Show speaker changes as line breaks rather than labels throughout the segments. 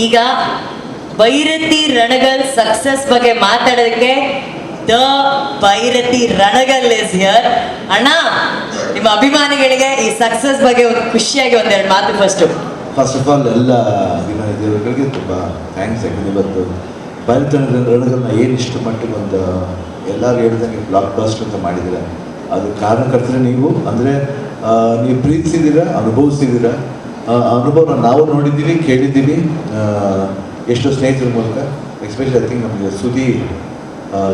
ಈಗ ಭೈರತಿ ರಣಗಲ್ ಸಕ್ಸಸ್ ಬಗ್ಗೆ ಮಾತಾಡೋದಕ್ಕೆ the Bhairathi Ranagal is here ಅಣ್ಣ, ನಿಮ್ಮ ಅಭಿಮಾನಿಗಳಿಗೆ ಈ ಸಕ್ಸಸ್ ಬಗ್ಗೆ ಒಂದು ಖುಷಿಯಾಗಿ ಒಂದೆರಡು ಮಾತು ಫಸ್ಟ್
ಫಸ್ಟ್ ಆಫ್ ಆಲ್ ಎಲ್ಲ ಅಭಿಮಾನಿ ದೇವರುಗಳಿಗೆ ತುಂಬ ಥ್ಯಾಂಕ್ಸ್ ಯಾಕಂದ್ರೆ ಇವತ್ತು ಭೈರತಿ ರಣಗಲ್ನ ಏನು ಇಷ್ಟು ಮಟ್ಟಿಗೆ ಒಂದು ಎಲ್ಲರೂ ಹೇಳ್ದಂಗೆ ಬ್ಲಾಕ್ ಬಾಸ್ಟ್ ಅಂತ ಮಾಡಿದಿರ ಅದು ಕಾರಣಕರ್ತರೆ ನೀವು. ಅಂದರೆ ನೀವು ಪ್ರೀತಿಸಿದ್ದೀರ, ಅನುಭವಿಸಿದ್ದೀರ? ಅನುಭವನ ನಾವು ನೋಡಿದ್ದೀವಿ, ಕೇಳಿದ್ದೀವಿ. ಎಷ್ಟೋ ಸ್ನೇಹಿತರ ಮೂಲಕ ಎಸ್ಪೆಷಲಿ ಐ ಥಿಂಕ್ ನಮಗೆ ಸುದಿ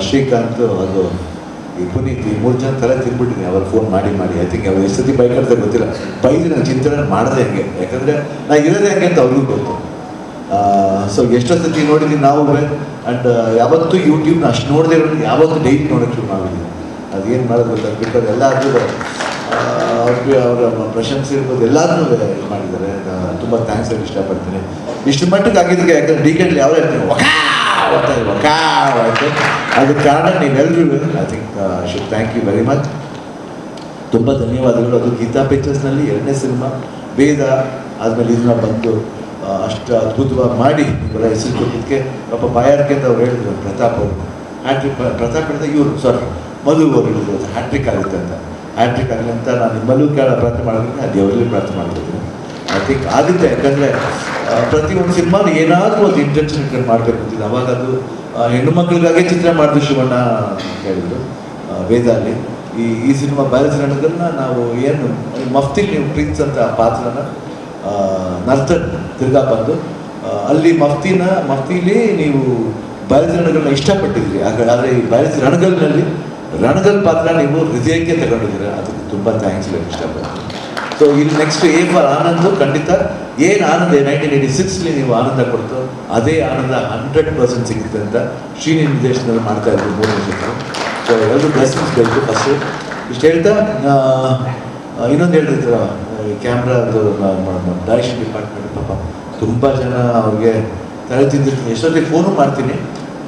ಶ್ರೀಕಾಂತ್ ಅದು, ಈ ಪುನೀತ್, ಈ ಮೂರು ಜನ ತಲೆ ತಿನ್ಬಿಟ್ಟಿದ್ದೀನಿ ಅವ್ರು ಫೋನ್ ಮಾಡಿ ಮಾಡಿ. ಐ ಥಿಂಕ್ ಅವ್ರು ಎಷ್ಟು ಸತಿ ಬೈಕ್ ಅಂತ ಗೊತ್ತಿಲ್ಲ. ಬೈದು ನಾನು ಚಿಂತನೆ ಮಾಡಿದೆ ಹಂಗೆ. ಯಾಕಂದರೆ ನಾ ಇರೋದೇ ಹಂಗೆ ಅಂತ ಅವ್ರಿಗೂ ಗೊತ್ತು. ಸೊ ಎಷ್ಟೋ ಸತಿ ನೋಡಿದ್ದೀನಿ ನಾವು ಆ್ಯಂಡ್ ಯಾವತ್ತೂ ಯೂಟ್ಯೂಬ್ನ ಅಷ್ಟು ನೋಡದೆ ಯಾವತ್ತೂ ಡೈಲಿ ನೋಡೋಕ್ಕೆ ಶುರು ಮಾಡಿದ್ದೀನಿ ಅದೇನು ಮಾಡೋದು ಗೊತ್ತಾಗ ಬಿಕಾಸ್ ಅವ್ರಿಗೆ ಅವರ ಪ್ರಶಂಸೆ ಇರ್ಬೋದು ಎಲ್ಲಾದ್ರೂ ಇದು ಮಾಡಿದ್ದಾರೆ. ತುಂಬ ಥ್ಯಾಂಕ್ಸ್ ಹೇಳಿ ಇಷ್ಟಪಡ್ತೀನಿ. ಇಷ್ಟು ಮಟ್ಟಿಗೆ ಆಗಿದ್ದಕ್ಕೆ ಯಾಕಂದ್ರೆ ಡಿ ಕೆಟ್ಲಿ ಯಾವ ಹೇಳ್ತೀನಿ ಅಂತ ಆಯ್ತು. ಅದಕ್ಕೆ ಕಾರಣ ನೀವೆಲ್ಲರೂ I think should thank you very much ತುಂಬ ಧನ್ಯವಾದಗಳು. ಅದು ಗೀತಾ ಪಿಕ್ಚರ್ಸ್ನಲ್ಲಿ ಎರಡನೇ ಸಿನಿಮಾ, ವೇದ ಆದಮೇಲೆ ಇದನ್ನ ಬಂದು ಅಷ್ಟು ಅದ್ಭುತವಾಗಿ ಮಾಡಿ ಇವರ ಹೆಸರು ಕೊಟ್ಟಿದ್ದಕ್ಕೆ. ಪಾಪ ಬಾಯಾರಿಕೆ ಅಂತ ಅವ್ರು ಹೇಳಿದ್ರು, ಪ್ರತಾಪ್ ಅವರು. ಹ್ಯಾಟ್ರಿಕ್ ಪ್ರತಾಪ್ ಹೇಳಿದ ಇವರು ಸಾರಿ ಮಧು ಅವರು ಹೇಳಿದ್ರು ಹ್ಯಾಟ್ರಿಕ್ ಆಗುತ್ತೆ ಅಂತ. ಆಗಲಿ ಅಂತ ನಾನು ನಿಮ್ಮಲ್ಲೂ ಕೇಳ ಪ್ರಾರ್ಥನೆ ಮಾಡಿದ್ರೆ ಆ ದೇವರಲ್ಲಿ ಪ್ರಾರ್ಥನೆ ಮಾಡ್ತಿದ್ದೀನಿ ಐ ಆಗುತ್ತೆ, ಯಾಕಂದರೆ ಪ್ರತಿಯೊಂದು ಸಿನಿಮಾನು ಏನಾದರೂ ಒಂದು ಇಂಟೆನ್ಷನ್ ಇಟ್ಕೊಂಡು ಮಾಡಬೇಕು ಅಂತಿದ್ದು ಅವಾಗ ಅದು ಹೆಣ್ಣು ಮಕ್ಕಳಿಗಾಗೆ ಚಿತ್ರ ಮಾಡಿದ್ರು ಶಿವಣ್ಣ ಅಂತ ಹೇಳಿದ್ರು ವೇದಾಲಿ. ಈ ಈ ಸಿನಿಮಾ ಬಾಲಚರಣಗಳನ್ನ ನಾವು ಏನು ಮಫ್ತಿ ನೀವು ಪ್ರಿನ್ಸ್ ಅಂತ ಪಾತ್ರನ ನರ್ತನ್ ತಿರ್ಗಾ ಬಂದು ಅಲ್ಲಿ ಮಫ್ತಿನ, ಮಫ್ತಿಲಿ ನೀವು ಬಾಲಚರಣಗಳನ್ನ ಇಷ್ಟಪಟ್ಟಿದ್ರಿ ಆದರೆ ಈ ಬಾಲ ರಣಗಲ್ನಲ್ಲಿ ರಣಗಲ್ ಪಾತ್ರ ನೀವು ಹೃದಯಕ್ಕೆ ತಗೊಂಡಿದ್ದೀರಾ? ಅದಕ್ಕೆ ತುಂಬ ಥ್ಯಾಂಕ್ಸ್ ಹೇಳಕ್ಕೆ ಇಷ್ಟಪಡ್ತೀನಿ. ಸೊ ಇಲ್ಲಿ ನೆಕ್ಸ್ಟ್ ಎ ಫಾರ್ ಆನಂದ್, ಖಂಡಿತ. ಏನು ಆನಂದ ನೈನ್ಟೀನ್ ಏಯ್ಟಿ ಸಿಕ್ಸ್ಲಿ ನೀವು ಆನಂದ ಕೊಡ್ತು. ಅದೇ ಆನಂದ ಹಂಡ್ರೆಡ್ ಪರ್ಸೆಂಟ್ ಸಿಗುತ್ತೆ ಅಂತ ಶ್ರೀನಿ ನಿರ್ದೇಶನದಲ್ಲಿ ಮಾಡ್ತಾ ಇದ್ದರು ಮೂರು ವರ್ಷಕ್ಕೆ ಸೊ ಎಲ್ಲರೂ ಬ್ಲೆಸ್ಸಿಂಗ್ಸ್ ಬೇಕು ಫಸ್ಟು ಇಷ್ಟು ಹೇಳ್ತಾ ಇನ್ನೊಂದು ಹೇಳಿದ್ರ ಕ್ಯಾಮ್ರಾದು ಡೈರೆಕ್ಷನ್ ಡಿಪಾರ್ಟ್ಮೆಂಟ್ ಪಾಪ, ತುಂಬ ಜನ ಅವ್ರಿಗೆ ತಲೆ ತಿಂದಿರ್ತೀನಿ ಎಷ್ಟೊತ್ತಿಗೆ ಫೋನು ಮಾಡ್ತೀನಿ.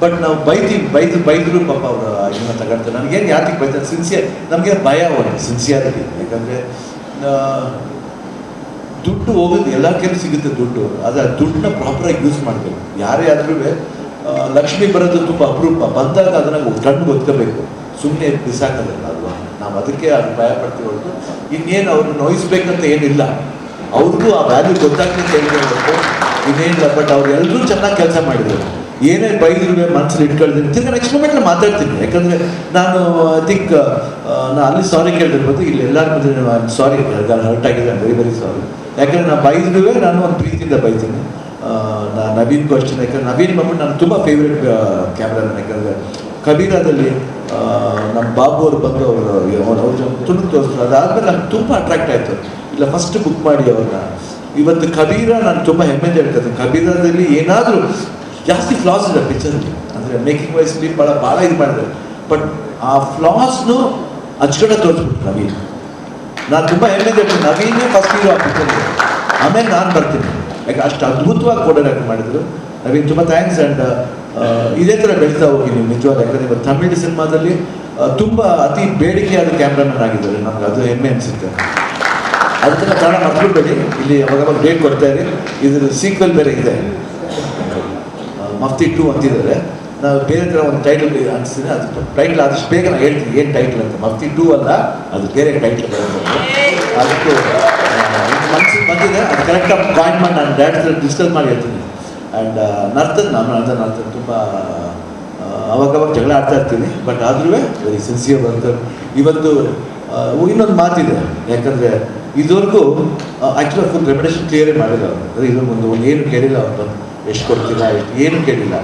ಬಟ್ ನಾವು ಬೈತೀವಿ ಬೈದು, ಬೈದ್ರು ಪಾಪ ಅವರು ಇದನ್ನ ತಗೊಳ್ತಾರೆ. ನನಗೇನು ಯಾತಿಗೆ ಬೈತಾರೆ? ಸಿನ್ಸಿಯರ್ ನಮಗೆ ಭಯ ಅವರು ಸಿನ್ಸಿಯಾರಿಟಿ ಯಾಕಂದರೆ ದುಡ್ಡು ಹೋಗೋದು ಎಲ್ಲ ಕೆಲಸ ಸಿಗುತ್ತೆ ದುಡ್ಡು. ಆದರೆ ದುಡ್ಡನ್ನ ಪ್ರಾಪರಾಗಿ ಯೂಸ್ ಮಾಡಬೇಕು. ಯಾರೇ ಆದ್ರೂ ಲಕ್ಷ್ಮಿ ಬರೋದು ತುಂಬ ಅಪರೂಪ. ಬಂದಾಗ ಅದನ್ನು ಕಣ್ಣು ಒತ್ಕೋಬೇಕು ಸುಮ್ಮನೆ ಬಿಸಾಕೋದಲ್ಲ ಅಲ್ವಾ? ನಾವು ಅದಕ್ಕೆ ಅದು ಭಯ ಪಡ್ತೀವಿ ಹೊರತು. ಇನ್ನೇನು ಅವ್ರನ್ನ ನೋಯಿಸ್ಬೇಕಂತ ಏನಿಲ್ಲ. ಅವ್ರಿಗೂ ಆ ವ್ಯಾಲ್ಯೂ ಗೊತ್ತಾಗ್ತದೆ ಇನ್ನೇನಿಲ್ಲ ಬಟ್ ಅವ್ರು ಎಲ್ಲರೂ ಚೆನ್ನಾಗಿ ಕೆಲಸ ಮಾಡಿದ್ರು. ಏನೇ ಬೈದ್ರು ಮನಸ್ಸಲ್ಲಿ ಇಟ್ಕೊಳ್ತೀನಿ. ತಿರ್ಗಿ ನೆಕ್ಸ್ಟ್ ಮೂಮೆಂಟ್ ಮಾತಾಡ್ತೀನಿ. ಯಾಕಂದರೆ ನಾನು ಐ ಥಿಂಕ್ ನಾನು ಅಲ್ಲಿ ಸಾರಿ ಕೇಳಿರ್ಬೋದು ಇಲ್ಲಿ ಎಲ್ಲರ ಮುಂದೆ ಸಾರಿ ಹರ್ಟ್ ಆಗಿದೆ ವೆರಿ ವೆರಿ ಸಾರಿ ಯಾಕಂದ್ರೆ ನಾನು ಬೈದ್ರು ನಾನು ಒಂದು ಪ್ರೀತಿಯಿಂದ ಬೈತೀನಿ. ನಾನು ನವೀನ್ ಅಷ್ಟೇ. ಯಾಕಂದ್ರೆ ನವೀನ್ ಬಂದ್ಬಿಟ್ಟು ನಾನು ತುಂಬ ಫೇವ್ರೆಟ್ ಕ್ಯಾಮ್ರಾಮನ್ ಯಾಕಂದರೆ ಕಬೀರಾದಲ್ಲಿ ನಮ್ಮ ಬಾಬು ಅವರು ಬಂದು ಅವರು, ಅವ್ರ ಅವ್ರ ತೋರಿಸ್ತಾರೆ ಅದಾದಮೇಲೆ ನಂಗೆ ತುಂಬ ಅಟ್ರಾಕ್ಟ್ ಆಯಿತು. ಇಲ್ಲ ಫಸ್ಟ್ ಬುಕ್ ಮಾಡಿ ಅವ್ರನ್ನ. ಇವತ್ತು ಕಬೀರ ನಾನು ತುಂಬ ಹೆಮ್ಮೆ ಹೇಳ್ತೀನಿ ಕಬೀರದಲ್ಲಿ ಏನಾದರೂ ಜಾಸ್ತಿ ಫ್ಲಾಸ್ ಇದೆ ಪಿಕ್ಚರಲ್ಲಿ ಅಂದರೆ ಮೇಕಿಂಗ್ ವೈಸ್ಲಿ ಭಾಳ ಭಾಳ ಇದು ಮಾಡಿದೆ ಬಟ್ ಆ ಫ್ಲಾಸ್ನು ಅಚ್ಚುಕಡೆ ತೋರಿಸ್ಬಿಟ್ಟು ನವೀನ್. ನಾನು ತುಂಬ ಹೆಮ್ಮೆ ನವೀನ್ ಫಸ್ಟ್ ಹೀರೋ ಆ ಪಿಕ್ಚರ್ಗೆ ಆಮೇಲೆ ನಾನು ಬರ್ತೀನಿ. ಯಾಕೆ, ಅಷ್ಟು ಅದ್ಭುತವಾಗಿ ಕೊಡೋಕೆ ಮಾಡಿದ್ರು. ನವೀನ್ ತುಂಬ ಥ್ಯಾಂಕ್ಸ್ ಆ್ಯಂಡ್ ಇದೇ ಥರ ಬೆಳೀತಾ ಹೋಗಿ ನೀವು ನಿಜವಾದ ಯಾಕಂದರೆ ಇವತ್ತು ತಮಿಳ್ ಸಿನಿಮಾದಲ್ಲಿ ತುಂಬ ಅತಿ ಬೇಡಿಕೆಯಾದ ಕ್ಯಾಮ್ರಾಮನ್ ಆಗಿದ್ದಾರೆ. ನಮ್ಗೆ ಅದು ಹೆಮ್ಮೆ ಅನಿಸುತ್ತೆ. ಅದಕ್ಕೆ ಕಾರಣ ಮರ್ತ್ಬಿಡ್ಬೇಡಿ. ಇಲ್ಲಿ ಅವಾಗವಾಗ ಡೇಟ್ ಕೊಡ್ತಾ ಇರಿ. ಇದ್ರ ಸೀಕ್ವೆಲ್ ಬೇರೆ ಇದೆ. ಮಫ್ತಿ ಟು ಅಂತಿದ್ದಾರೆ. ನಾವು ಬೇರೆ ಥರ ಒಂದು ಟೈಟಲ್ ಅನಿಸ್ತೀನಿ ಅದು ಟೈಟ್ಲ್ ಆದಷ್ಟು ಬೇಗ ನಾನು ಹೇಳ್ತೀನಿ ಏನು ಟೈಟ್ಲ್ ಅಂತ. ಮಫ್ತಿ ಟೂ ಅಲ್ಲ, ಅದು ಬೇರೆ ಟೈಟ್ಲ್ ಅದಕ್ಕೂ ಮನಸ್ಸಿಗೆ ಬಂದಿದೆ, ಅದು ಕರೆಕ್ಟಾಗಿ ಪಾಯಿಂಟ್ ಮಾಡಿ ನಾನು ಡ್ಯಾಡ್ ಹತ್ರ ಡಿಸ್ಕಸ್ ಮಾಡಿ ಹೇಳ್ತೀನಿ. ಆ್ಯಂಡ್ ನರ್ತನ್, ನಾನು ಅಂತ ನರ್ತನ್ ತುಂಬ ಅವಾಗವಾಗ ಜಗಳ ಆಡ್ತಾ ಇರ್ತೀನಿ. ಬಟ್ ಆದ್ರೂ ವೆರಿ ಸಿನ್ಸಿಯರ್ ಅಂತ ಇವತ್ತು ಇನ್ನೊಂದು ಮಾತಿದೆ. ಯಾಕಂದರೆ ಇದುವರೆಗೂ ಆ್ಯಕ್ಚುಲಾಗಿ ಫುಲ್ ರೆಪ್ಯುಟೇಷನ್ ಕ್ಲಿಯರೇ ಮಾಡಿಲ್ಲ ಅಂದರೆ ಇದೊಂದು ಏನು ಕೇಳಿಲ್ಲ ಅವ್ರು ಎಷ್ಟು ಕೊಡ್ತೀರಾ ಎಷ್ಟು ಏನು ಕೇಳಿಲ್ಲ.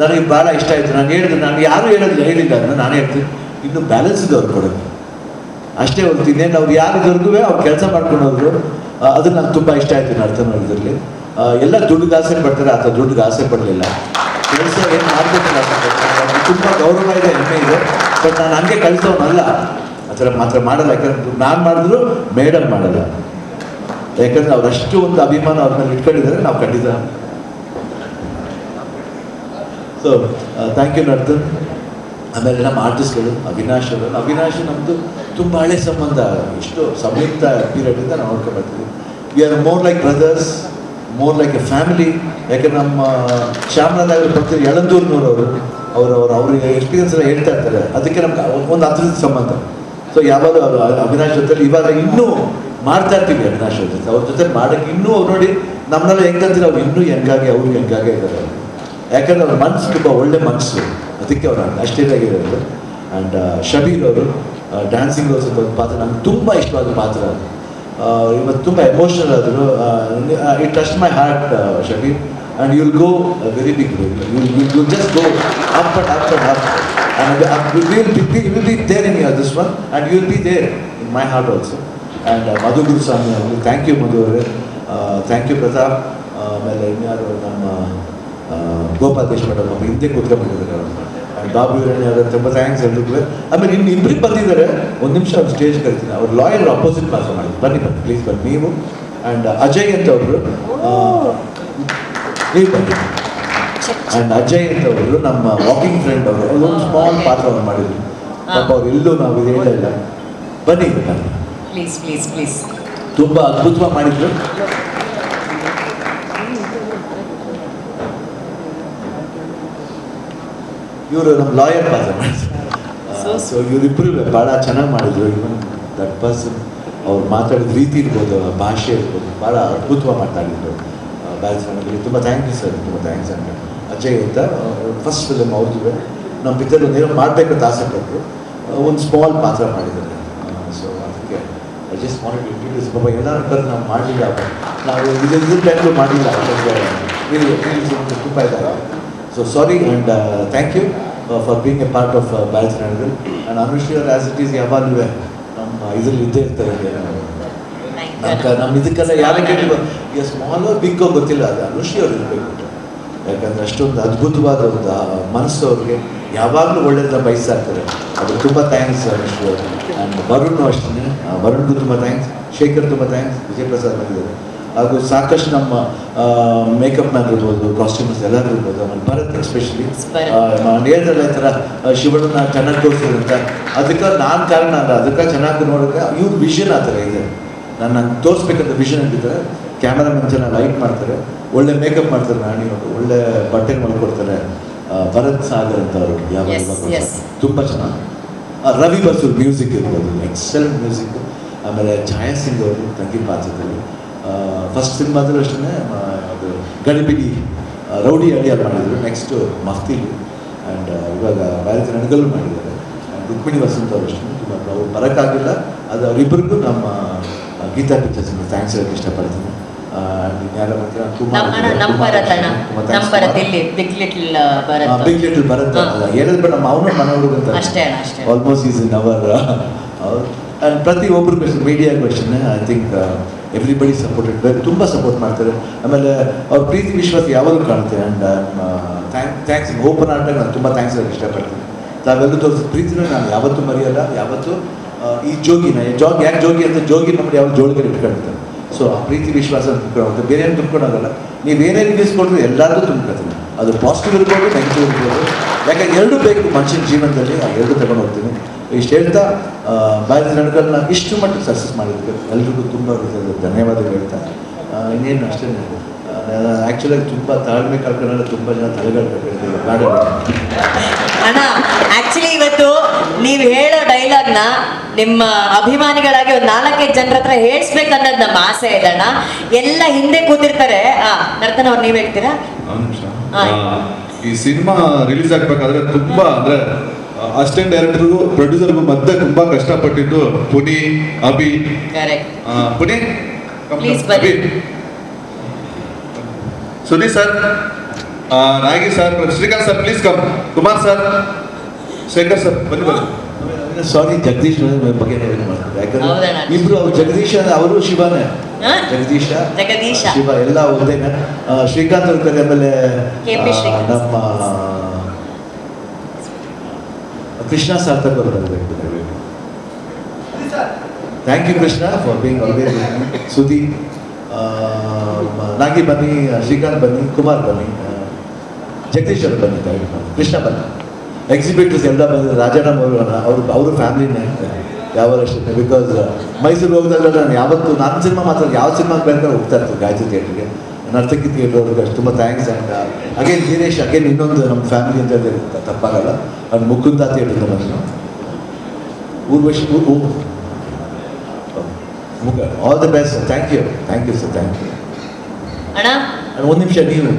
ನನಗೆ ಭಾಳ ಇಷ್ಟ ಆಯಿತು. ನಾನು ಹೇಳಿದೆ, ನಾನು ಯಾರು ಹೇಳೋದಿಲ್ಲ ಹೇಳಿಲ್ಲ ಅದನ್ನ ನಾನು ಹೇಳ್ತೀನಿ. ಇನ್ನು ಬ್ಯಾಲೆನ್ಸ್ ಇದೆ ಅವ್ರು ಕೊಡೋದು ಅಷ್ಟೇ ಒಂದು ಇನ್ನೇನು, ಅವ್ರು ಯಾರು ಇದುವರೆಗೂ ಅವ್ರು ಕೆಲಸ ಮಾಡ್ಕೊಂಡು ಹೋದ್ರು. ಅದು ನಂಗೆ ತುಂಬ ಇಷ್ಟ ಆಯಿತು ನಾನು ಅರ್ಥ ಮಾಡಿದ್ರಲ್ಲಿ ಎಲ್ಲ ದುಡ್ಡು ಆಸೆ ಪಡ್ತಾರೆ ಅಥವಾ ದುಡ್ಡು ಆಸೆ ಪಡಲಿಲ್ಲ. ಕೆಲಸ ಏನು ಮಾಡಬೇಕಿಲ್ಲ ತುಂಬ ಗೌರವ ಇದೆ, ಹೆಮ್ಮೆ ಇದೆ. ಬಟ್ ನಾನು ಹಂಗೆ ಕಳಿಸೋನಲ್ಲ. ಆ ಥರ ಮಾತ್ರ ಮಾಡಲ್ಲ, ಯಾಕಂದ್ರೆ ನಾನು ಮಾಡಿದ್ರು ಮೇಡಮ್ ಮಾಡಲ್ಲ. ಯಾಕಂದ್ರೆ ಅವರಷ್ಟು ಒಂದು ಅಭಿಮಾನ ಅವ್ರನ್ನ ಇಟ್ಕೊಂಡಿದ್ದಾರೆ, ನಾವು ಖಂಡಿತ ಸೊ ಥ್ಯಾಂಕ್ ಯು ನರ್ದನ್ ಆಮೇಲೆ ನಮ್ಮ ಆರ್ಟಿಸ್ಟ್ಗಳು ಅವಿನಾಶ್ ಅವರು ಅವಿನಾಶ್ ನಮ್ಮದು ತುಂಬ ಹಳೆ ಸಂಬಂಧ. ಎಷ್ಟು ಸಂಯುಕ್ತ ಪೀರಿಯಡಿಂದ ನಾವು ನೋಡ್ಕೊಂಡು ಬರ್ತೀವಿ we are more like brothers more like a family ಯಾಕೆ ನಮ್ಮ ಶ್ಯಾಮಲಾನಗರ ಬರ್ತೀವಿ ಯಳಂದೂರ್ನವರು ಅವರು ಅವರು ಅವ್ರಿಗೆ ಎಕ್ಸ್ಪೀರಿಯನ್ಸ್ ಎಲ್ಲ ಹೇಳ್ತಾ ಇರ್ತಾರೆ. ಅದಕ್ಕೆ ನಮ್ಗೆ ಒಂದು ಹತ್ರದ ಸಂಬಂಧ. ಸೊ ಯಾವಾಗಲೂ ಅವರು ಅವಿನಾಶ್ ಜೊತೆ ಇವಾಗ ಇನ್ನೂ ಮಾಡ್ತಾ ಇರ್ತೀವಿ ಅವಿನಾಶ್ ಜೊತೆ. ಅವ್ರ ಜೊತೆ ಮಾಡೋಕ್ಕೆ ಇನ್ನೂ ಅವ್ರು ನೋಡಿ ನಮ್ಮನ್ನೆಲ್ಲ ಹೆಂಗಂದ್ರೆ ಅವ್ರು ಇನ್ನೂ ಹೆಂಗಾಗಿ ಅವ್ರಿಗೆ ಹೆಂಗಾಗೆ ಇದ್ದಾರೆ. ಯಾಕಂದ್ರೆ ಅವ್ರ ಮನಸ್ಸು ತುಂಬ ಒಳ್ಳೆ ಮನಸ್ಸು ಅದಕ್ಕೆ ಅವರು ಅಷ್ಟೇ ಆಗಿರೋದು ಆ್ಯಂಡ್ ಶಬೀರ್ ಅವರು ಡ್ಯಾನ್ಸಿಂಗ್ ಸ್ವಲ್ಪ ಪಾತ್ರ ನಂಗೆ ತುಂಬ ಇಷ್ಟವಾದ ಪಾತ್ರ ಅದು. ಆ, ಇವತ್ತು ತುಂಬ ಎಮೋಷನಲ್ ಆದರು. It touch my heart Shabbir and you'll go very big you just go up and up and up and will be will be there in this one and you will be there in my heart also and Madhu Guruswamy ಅವರು thank you ಮಧು ಅವರೇ. Thank you Pratap ಆಮೇಲೆ ಇನ್ಯಾರು ನಮ್ಮ ಆ, ಗೋಪಾಲ್ ನಮ್ಮ ಹಿಂದೆ ಕೂತ್ಕೊಂಡ್ಬಿಟ್ಟಿದ್ದಾರೆ ಅವರು. ಬಾಬು ಹಿರಣ್ಯ ಅವರ ತುಂಬ ಥ್ಯಾಂಕ್ಸ್ ಹೇಳಿದ್ರು ಆಮೇಲೆ ಇನ್ನು ಇಬ್ಬರಿಗೆ ಬಂದಿದ್ದಾರೆ. ಒಂದು ನಿಮಿಷ ಅವ್ರು ಸ್ಟೇಜ್ ಕರಿತೀನಿ ಅವ್ರು ಲಾಯರ್ ಅಪೋಸಿಟ್ ಪಾಸ್ ಮಾಡಿದ್ರು. ಬನ್ನಿ ಬನ್ನಿ ಪ್ಲೀಸ್ ಬನ್ನಿ. ನೀವು ಆ್ಯಂಡ್ ಅಜಯ್ ಅಂತ ಅವರು ನೀವು ಬನ್ನಿ. ಆ್ಯಂಡ್ ಅಜಯ್ ಅಂತ ಅವರು ನಮ್ಮ ವಾಕಿಂಗ್ ಫ್ರೆಂಡ್ ಅವರು. ಒಂದು ಸ್ಮಾಲ್ ಪಾತ್ರವನ್ನು ಮಾಡಿದ್ರು. ಪಾಪ ಅವ್ರು ಎಲ್ಲೂ ನಾವು ಇದು ಹೇಳಿಲ್ಲ ಬನ್ನಿ ಬನ್ನಿ.
ಪ್ಲೀಸ್ ಪ್ಲೀಸ್ ಪ್ಲೀಸ್
ತುಂಬ ಅದ್ಭುತವಾಗಿ ಮಾಡಿದ್ರು. ಇವರು ನಮ್ಮ ಲಾಯರ್ ಪಾತ್ರ ಮಾಡಿದ್ರು.
So-
ಸೊ ಇವರಿಬ್ಬರು ಭಾಳ ಚೆನ್ನಾಗಿ ಮಾಡಿದ್ರು. ಇವನ್ ದಟ್ ಪರ್ಸನ್ ಅವ್ರು ಮಾತಾಡಿದ ರೀತಿ ಇರ್ಬೋದು ಭಾಷೆ ಇರ್ಬೋದು ಭಾಳ ಅದ್ಭುತವಾಗಿ ಮಾತಾಡಿದ್ರು ಬ್ಯಾಲ್ಸ್ಮನ್ಗೆ ತುಂಬ ಥ್ಯಾಂಕ್ ಯು ಸರ್ ತುಂಬ ಥ್ಯಾಂಕ್ಸ್ ಅಂತ ಅಜಯ್ ಅಂತ ಫಸ್ಟ್ ಫಿಲಮ್ ಅವ್ರದ್ದು ನಮ್ಮ ಪಿಕ್ಚರ್ ಏನೋ ಮಾಡಬೇಕಂತ ಆಸೆ ಪಟ್ಟರು ಒಂದು ಸ್ಮಾಲ್ ಪಾತ್ರ ಮಾಡಿದ್ದಾರೆ. ಸೊ ಅದಕ್ಕೆ ಐ ಜಸ್ಟ್ ವಾಂಟೆಡ್ ಇಂಟ್ರೊಡ್ಯೂಸ್ ಪಾಪ ಎಲ್ಲರೂ ಕರೆದು ನಾವು ಮಾಡಲಿಲ್ಲ ನಾವು ಇದು ಇದ್ರ ಟೈಮ್ಲು ಮಾಡಿಲ್ಲ. ತುಂಬ ಇದ್ದಾರೆ so sorry and thank you for being a part of ಬ್ಯಾಲ್ಸ್ ನಡಗಲ್ ಆ್ಯಂಡ್ ಅನುಶ್ರೀ ಅವ್ರ ಆ್ಯಸ್ ಇಟ್ ಈಸ್ ಯಾವಾಗಲೂ ನಮ್ಮ ಇದರಲ್ಲಿ ಇದ್ದೇ ಇರ್ತಾರೆ ನಮ್ಮ ಇದಕ್ಕೆಲ್ಲ ಯಾರಿಗೆ ಸ್ಮಾಲ್ ಬಿಗ್ಗೋ ಗೊತ್ತಿಲ್ಲ ಅದು ಅನುಷಿ ಅವ್ರು ಇರಬೇಕು ಯಾಕಂದ್ರೆ ಅಷ್ಟೊಂದು ಅದ್ಭುತವಾದ ಒಂದು ಮನಸ್ಸು ಅವ್ರಿಗೆ ಯಾವಾಗಲೂ ಒಳ್ಳೆಯದನ್ನ ಬಯಸ್ತಾ ಇರ್ತಾರೆ ಅದು ತುಂಬ ಥ್ಯಾಂಕ್ಸ್ ಅನುಷಿ ಅವರು ಆ್ಯಂಡ್ ವರುಣ್ ಅಷ್ಟೇ ವರುಣ್ಗೂ ತುಂಬ ಥ್ಯಾಂಕ್ಸ್ ಶೇಖರ್ ತುಂಬ ಥ್ಯಾಂಕ್ಸ್ ವಿಜಯ್ ಪ್ರಸಾದ್ ಬಂದಿದ್ದಾರೆ. ಹಾಗೂ ಸಾಕಷ್ಟು ನಮ್ಮ ಮೇಕಪ್ ಮ್ಯಾನ್ ಇರ್ಬೋದು ಕಾಸ್ಟ್ಯೂಮ್ಸ್ ಎಲ್ಲರೂ ಇರ್ಬೋದು ಆಮೇಲೆ ಭರತ್ ಎಸ್ಪೆಷಲಿ
ಭರತ್.
ಹೇಳಿದ್ರಲ್ಲ ಈ ಥರ ಶಿವಣ್ಣ ಚೆನ್ನಾಗಿ ತೋರಿಸಿರುತ್ತ ಅದಕ್ಕೆ ನಾನು ಕಾರಣ ಅಲ್ಲ ಅದಕ್ಕೆ ಚೆನ್ನಾಗಿ ನೋಡೋಕೆ ಇವ್ರ ವಿಷನ್ ಆ ಥರ ಇದೆ. ನಾನು ನಾನು ತೋರಿಸ್ಬೇಕಂತ ವಿಷನ್ ಅಂತಿದ್ದಾರೆ ಕ್ಯಾಮರಾಮನ್ ಚೆನ್ನಾಗಿ ಲೈಟ್ ಮಾಡ್ತಾರೆ ಒಳ್ಳೆ ಮೇಕಪ್ ಮಾಡ್ತಾರೆ ನಾನು ಅವರು ಒಳ್ಳೆ ಬಟ್ಟೆ ಮಾಡ್ಕೊಡ್ತಾರೆ ಭರತ್ ಸಾಗರ್ ಅಂತ ಅವರು ಯಾವ. ತುಂಬ ಚೆನ್ನಾಗಿ. ರವಿ ಬಸೂರ್ ಮ್ಯೂಸಿಕ್ ಇರ್ಬೋದು ಎಕ್ಸಲೆಂಟ್ ಮ್ಯೂಸಿಕ್ ಆಮೇಲೆ ಛಾಯಾ ಸಿಂಗ್ ಅವರು ತಂಗಿ ಪಾತ್ರದಲ್ಲಿ. ಫಸ್ಟ್ ಸಿನಿಮಾದಲ್ಲೂ ಅಷ್ಟೇ ಅದು ಗಡಿಬಿಡಿ ರೌಡಿ ಅಡಿಯಲ್ಲಿ ಮಾಡಿದರು. ನೆಕ್ಸ್ಟು ಮಫ್ತಿಲಿ. ಆ್ಯಂಡ್ ಇವಾಗ ಭಾರತ ರಣಗಲ್ಲು ಮಾಡಿದ್ದಾರೆ. ಆ್ಯಂಡ್ ರುಕ್ಮಿಣಿ ವಸಂತ ಅವರು ಅಷ್ಟೇ ತುಂಬ ಅವ್ರು ಬರೋಕ್ಕಾಗಿಲ್ಲ. ಅದು ಅವರಿಬ್ಬರಿಗೂ ನಮ್ಮ ಗೀತಾ ಪಿಕ್ಚರ್ಸ್ ಥ್ಯಾಂಕ್ಸ್ ಹೇಳಕ್ಕೆ ಇಷ್ಟಪಡ್ತೀನಿ. ಕುಮಾರ್
ನಮ್ಮ
ಅವನು ಮನೆ ಹುಡುಗ almost is in our. And ಪ್ರತಿ ಒಬ್ಬರು question media question I think everybody supported ತುಂಬ ಸಪೋರ್ಟ್ ಮಾಡ್ತಾರೆ. ಆಮೇಲೆ ಅವ್ರ ಪ್ರೀತಿ ವಿಶ್ವಾಸ ಯಾವಾಗಲೂ ಕಾಣುತ್ತೆ. ಆ್ಯಂಡ್ ಥ್ಯಾಂಕ್ ಥ್ಯಾಂಕ್ಸ್ ಓಪನ್ ಆರ್ಟಾಗಿ ನಾನು ತುಂಬ ಥ್ಯಾಂಕ್ಸ್ ಹೇಳಕ್ಕೆ ಇಷ್ಟಪಡ್ತೀನಿ. ತಾವೆಲ್ಲರೂ ತೋರಿಸಿದ ಪ್ರೀತಿನ ನಾನು ಯಾವತ್ತೂ ಮರೆಯಲ್ಲ. ಯಾವತ್ತೂ ಈ ಜೋಗಿನ ಜಾಗ್ ಯಾಕೆ ಜೋಗಿ ಅಂತ ಜೋಗಿ ನಮ್ಮಲ್ಲಿ ಯಾವ ಜೋಳಿಗೆ ಇಟ್ಕೊಳ್ತಾರೆ ಸೊ ಆ ಪ್ರೀತಿ ವಿಶ್ವಾಸ ತುಂಬ ಬೇರೆ ಏನು ನೀವು ಏನೇ ರಿಲೀಸ್ ಕೊಟ್ಟರೆ ಎಲ್ಲರಿಗೂ ತುಂಬ್ಕೊತೀನಿ ಅದು ಪಾಸಿಟಿವ್ ಇರ್ಬೋದು ನೆಗೆಟಿವ್ ಇರ್ಬೋದು. ಯಾಕಂದ್ರೆ ಎರಡೂ ಬೇಕು ಮನುಷ್ಯನ ಜೀವನದಲ್ಲಿ, ಆ ಎರಡು ತಗೊಂಡು ಹೋಗ್ತೀನಿ. ಇಷ್ಟು ಹೇಳ್ತಾ ಭಾರತ ನಡ್ಗಳನ್ನ ಇಷ್ಟು ಮಟ್ಟಿಗೆ ಸಕ್ಸಸ್ ಮಾಡಿದ್ದಕ್ಕೆ ಎಲ್ರಿಗೂ ತುಂಬ ಧನ್ಯವಾದ ಧನ್ಯವಾದಗಳು ಹೇಳ್ತಾ. ಇನ್ನೇನು ಅಷ್ಟೇ ಆ್ಯಕ್ಚುಲಾಗಿ ತುಂಬ ತಾಳ್ಮೆ ಕಳ್ಕೊಂಡ್ರೆ ತುಂಬ ಜನ ತಲೆಗಳು
ಅಣ್ಣ ಆಕ್ಚುಲಿ ಇವತ್ತು ನೀವು ಹೇಳೋ ಡೈಲಾಗ್ನ ನಿಮ್ಮ ಅಭಿಮಾನಿಗಳಾಗಿ ಒಂದು ನಾಲ್ಕೈದು ಜನರ ಹತ್ರ ಹೇಳಿಸ್ಬೇಕನ್ನೋದು ನಮ್ಮ ಆಸೆ ಇದೆ ಅಣ್ಣ. ಎಲ್ಲ ಹಿಂದೆ ಕೂತಿರ್ತಾರೆ. ಆ ನರ್ತನ ಅವ್ರು ನೀವು ಹೇಳ್ತೀರಾ?
ಈ ಸಿನಿಮಾ ರಿಲೀಸ್ ಆಗ್ಬೇಕಾದ್ರೆ ತುಂಬಾ ಅಂದ್ರೆ ಅಸಿಸ್ಟೆಂಟ್ ಡೈರೆಕ್ಟರ್ಗೂ ಪ್ರೊಡ್ಯೂಸರ್ಗೂ ಮಧ್ಯೆ ತುಂಬಾ ಕಷ್ಟಪಟ್ಟಿದ್ದು Puni Abhi. Puni. Sudeep sir Nagi sir Srikanth sir please come Kumar sir Shekhar sir ಬನ್ನಿ ಬನ್ನಿ.
ಸಾರಿ ಜಗದೀಶ್ ಅವ್ರ ಬಗ್ಗೆ ಮಾಡ್ತಾರೆ ಯಾಕಂದ್ರೆ. ಇಬ್ರು ಅವ್ರು ಜಗದೀಶ್ ಅವರು ಶಿವನೇ. ಜಗದೀಶ
ಜಗದೀಶ.
ಶಿವ ಎಲ್ಲ ಒಂದೇನೆ. ಶ್ರೀಕಾಂತ್ ಅವ್ರ ಕರೆ ಆಮೇಲೆ ನಮ್ಮ Krishna Sarthak thank you Krishna for being always Sudeep Nagi ಬನ್ನಿ, ಶ್ರೀಕಾಂತ್ ಬನ್ನಿ, ಕುಮಾರ್ ಬನ್ನಿ ಜಗದೀಶ್ ಅವರು ಬನ್ನಿ ಬನ್ನಿ. ಕೃಷ್ಣ ಬನ್ನಿ. ಎಕ್ಸಿಬಿಟರ್ಸ್ ಎಲ್ಲ ಬಂದಿದ್ದಾರೆ. ರಾಜಾರಾಮ್ ಅವರು ಅವರು ಅವ್ರ ಫ್ಯಾಮಿಲಿನೇ ಯಾವ ಅಷ್ಟೇ ಬಿಕಾಸ್ ಮೈಸೂರು ಹೋಗಿದಾಗ ನಾನು ಯಾವತ್ತು ನನ್ನ ಸಿನಿಮಾ ಮಾತ್ರ, ಯಾವ ಸಿನಿಮಾಗೆ ಬೇಕಾದ್ರೆ ಹೋಗ್ತಾ ಇರ್ತೀನಿ ಗಾಯತ್ರಿ ಥಿಯೇಟ್ರಿಗೆ ನರ್ತಕಿ ಥಿಯೇಟರ್ ಅವ್ರಿಗೆ ಅಷ್ಟು ತುಂಬ ಥ್ಯಾಂಕ್ಸ್ ಅಂತ ಅಗೇನ್ ವೀರೇಶ್ ಅಗೇನ್ ಇನ್ನೊಂದು ನಮ್ಮ ಫ್ಯಾಮಿಲಿ ಅಂತ ಹೇಳಿದ್ರೆ ತಪ್ಪಾಗಲ್ಲ. ಅವ್ನು ಮುಕುಂದ ಥಿಯೇಟರ್ ನಾನು Urvashi all the best thank you thank you sir thank you
ಅಣ್ಣ
ಒಂದು ನಿಮಿಷ ನೀವು.